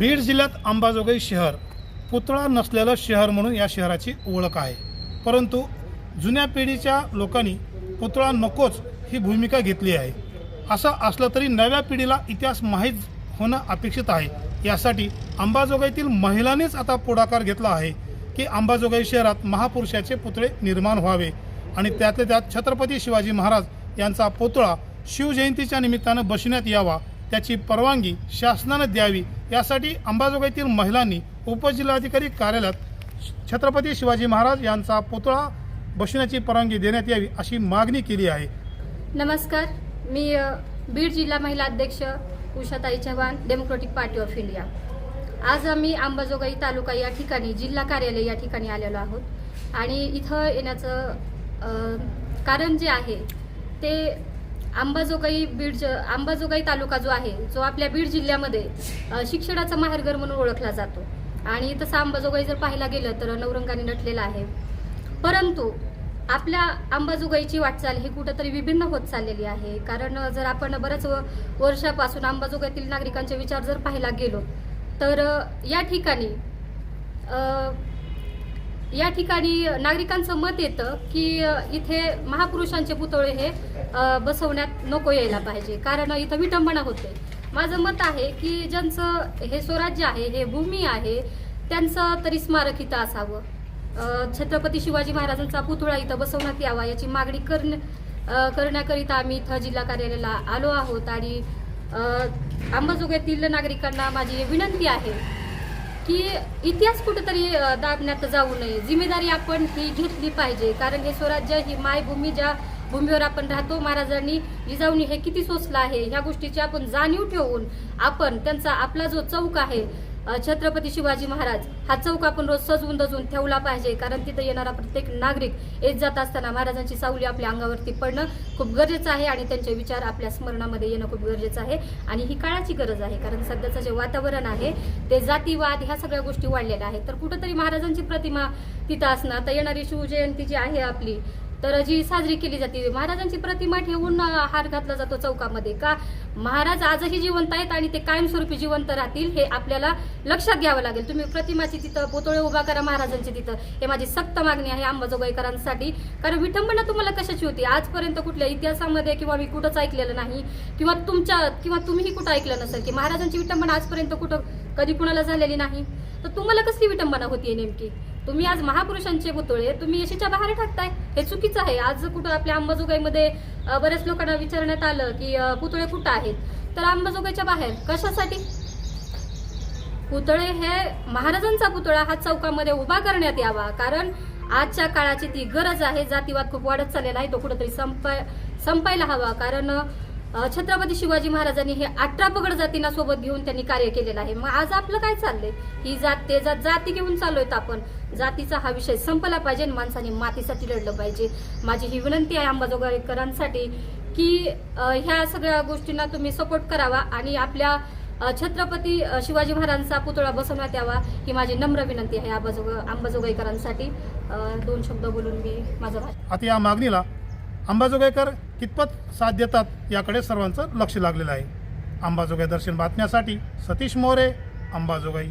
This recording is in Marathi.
बीड जिल्ह्यात अंबाजोगाई शहर पुतळा नसलेलं शहर म्हणून या शहराची ओळख आहे. परंतु जुन्या पिढीच्या लोकांनी पुतळा नकोच ही भूमिका घेतली आहे. असं असलं तरी नव्या पिढीला इतिहास माहीत होणं अपेक्षित आहे. यासाठी अंबाजोगाईतील महिलांनीच आता पुढाकार घेतला आहे की अंबाजोगाई शहरात महापुरुषाचे पुतळे निर्माण व्हावे आणि त्यातल्या त्यात छत्रपती शिवाजी महाराज यांचा पुतळा शिवजयंतीच्या निमित्तानं बसण्यात यावा त्याची परवानगी शासनानं द्यावी यासाठी अंबाजोगाईतील महिलांनी उपजिल्हाधिकारी कार्यालयात छत्रपती शिवाजी महाराज यांचा पुतळा बसवण्याची परवानगी देण्यात यावी अशी मागणी केली आहे. नमस्कार. मी बीड जिल्हा महिला अध्यक्ष Ushatai Chavan democratic party of India आज आम्ही अंबाजोगाई तालुका या ठिकाणी जिल्हा कार्यालय या ठिकाणी आलेलो आहोत. आणि इथं येण्याचं कारण जे आहे ते अंबाजोगाई बीड आंबाजोगाई अंबाजोगाई तालुका जो आहे जो आपल्या बीड जिल्ह्यामध्ये शिक्षणाचा माहेरघर म्हणून ओळखला जातो. आणि तसं अंबाजोगाई जर पाहायला गेलं तर नवरंगाने नटलेला आहे. परंतु आपल्या अंबाजोगाईची वाटचाल ही कुठंतरी विभिन्न होत चाललेली आहे. कारण जर आपण बऱ्याच व- वर्षापासून अंबाजोगाईतील नागरिकांचे विचार जर पाहायला गेलो तर या ठिकाणी या ठिकाणी नागरिकांचं मत येतं की इथे महापुरुषांचे पुतळे हे बसवण्यात नको यायला पाहिजे. कारण इथं विटंबना होते. माझं मत आहे की ज्यांचं हे स्वराज्य आहे हे भूमी आहे त्यांचं तरी स्मारक इथं असावं. छत्रपती शिवाजी महाराजांचा पुतळा इथं बसवण्यात यावा याची मागणी करण्या करण्याकरिता आम्ही इथं जिल्हा कार्यालयाला आलो आहोत. आणि अ, अंबाजोगाईतील नागरिकांना माझी विनंती आहे की इतिहास कुठेतरी दाबण्यात जाऊ नये. जिम्मेदारी आपण ही घेतली पाहिजे. कारण हे स्वराज्य ही मायभूमी ज्या भूमीवर आपण राहतो महाराजांनी जिजाऊनी हे किती सोसलं आहे ह्या गोष्टीची आपण जाणीव ठेवून आपण त्यांचा आपला जो चौक आहे छत्रपती शिवाजी महाराज हा चौक आपण रोज सजवून दजवून ठेवला पाहिजे. कारण तिथं येणारा प्रत्येक नागरिक येत जात असताना महाराजांची सावली आपल्या अंगावरती पडणं खूप गरजेचं आहे आणि त्यांचे विचार आपल्या स्मरणामध्ये येणं खूप गरजेचं आहे. आणि ही काळाची गरज आहे कारण सध्याचं जे वातावरण आहे ते जातीवाद ह्या सगळ्या गोष्टी वाढलेल्या आहेत. तर कुठंतरी महाराजांची प्रतिमा तिथं असणं तर येणारी शिवजयंती जी आहे आपली तर जी साजरी केली जाते महाराजांची प्रतिमा ठेवून हार घातला जातो चौकामध्ये का? महाराज आजही जिवंत आहेत आणि ते कायमस्वरूपी जिवंत राहतील हे आपल्याला लक्षात घ्यावं लागेल. तुम्ही प्रतिमाची तिथं पुतळे उभा करा महाराजांची तिथं. हे माझी सक्त मागणी आहे अंबाजोगाईकरांसाठी. कारण विठंबना तुम्हाला कशाची होती? आजपर्यंत कुठल्या इतिहासामध्ये किंवा मी कुठंच ऐकलेलं नाही किंवा तुमच्या किंवा तुम्हीही कुठं ऐकलं नसेल की महाराजांची विटंबना आजपर्यंत कुठं कधी कुणाला झालेली नाही? तर तुम्हाला कसली विटंबना होतीये नेमकी? तुम्ही आज महापुरुषांचे पुतळे तुम्ही यशीच्या बाहेर टाकताय हे चुकीचं आहे. आज कुठं आपल्या अंबाजोगाईमध्ये बऱ्याच लोकांना विचारण्यात आलं की पुतळे कुठं आहेत? तर अंबाजोगाईच्या बाहेर. कशासाठी? पुतळे हे महाराजांचा पुतळा हा चौकामध्ये उभा करण्यात यावा. कारण आजच्या काळाची ती गरज आहे. जातीवाद खूप वाढत चाललेला आहे. तो कुठेतरी संपाय संपायला हवा. कारण छत्रपती शिवाजी महाराजांनी हे अठरा पगड जातींना सोबत घेऊन त्यांनी कार्य केलेलं आहे. मग आज आपलं काय चाललंय? ही जात ते जात जाती घेऊन चाललोय आपण. जातीचा हा विषय संपला पाहिजे माणसाने मातीसाठी लढलं पाहिजे. माझी ही विनंती आहे अंबाजोगाईकरांसाठी की ह्या सगळ्या गोष्टींना तुम्ही सपोर्ट करावा आणि आपल्या छत्रपती शिवाजी महाराजांचा पुतळा बसवण्यात यावा ही माझी नम्र विनंती आहे अंबाजोगाईकरांसाठी. दोन शब्द बोलून मी माझा आता या मागणीला अंबाजोगाईकर कितपत साथ देतात याकडे सर्वांचं लक्ष लागलेलं आहे. अंबाजोगाई दर्शन बातम्यासाठी सतीश मोरे अंबाजोगाई.